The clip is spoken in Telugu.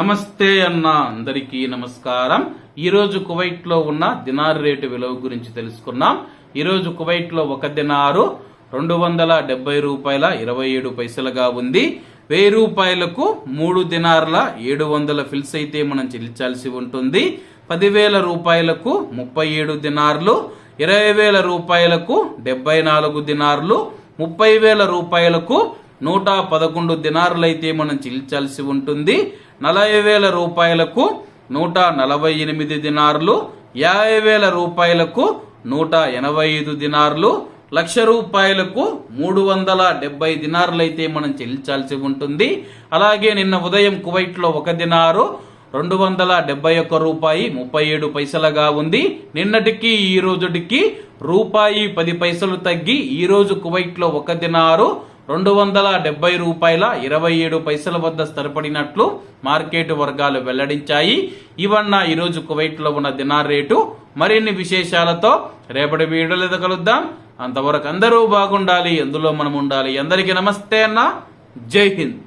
నమస్తే అన్న అందరికీ నమస్కారం. ఈరోజు కువైట్లో ఉన్న దినార్ రేటు విలువ గురించి తెలుసుకున్నాం ఈరోజు కువైట్లో ఒక దినారు రెండు వందల డెబ్బై రూపాయల ఇరవై ఏడు పైసలుగా ఉంది. వెయ్యి రూపాయలకు మూడు దినార్ల ఏడు వందల ఫిల్స్ అయితే మనం చెల్లించాల్సి ఉంటుంది. పదివేల రూపాయలకు ముప్పై ఏడు దినార్లు ఇరవై వేల రూపాయలకు డెబ్బై నాలుగు దినార్లు ముప్పై వేల రూపాయలకు నూట పదకొండు దినార్లైతే మనం చెల్లించాల్సి ఉంటుంది. నలభై వేల రూపాయలకు నూట నలభై ఎనిమిది దినార్లు యాభై వేల రూపాయలకు నూట ఎనభై ఐదు దినార్లు లక్ష రూపాయలకు మూడు వందల డెబ్బై దినారులు అయితే మనం చెల్లించాల్సి ఉంటుంది. అలాగే నిన్న ఉదయం కువైట్లో ఒక దినారు రెండు వందల డెబ్బై ఒక్క రూపాయి ముప్పై ఏడు పైసలుగా ఉంది. నిన్నటికి ఈ రోజుటికి రూపాయి పది పైసలు తగ్గి ఈరోజు కువైట్లో ఒక దినారు రెండు వందల డెబ్బై రూపాయల ఇరవై ఏడు పైసల వద్ద స్థిరపడినట్లు మార్కెట్ వర్గాలు వెల్లడించాయి. ఇవన్న ఈరోజు కువైట్లో ఉన్న దినార్ రేటు. మరిన్ని విశేషాలతో రేపటి వీడియోలో కలుద్దాం. అంతవరకు అందరూ బాగుండాలి. ఎందులో మనం ఉండాలి. అందరికీ నమస్తే అన్న. జై హింద్.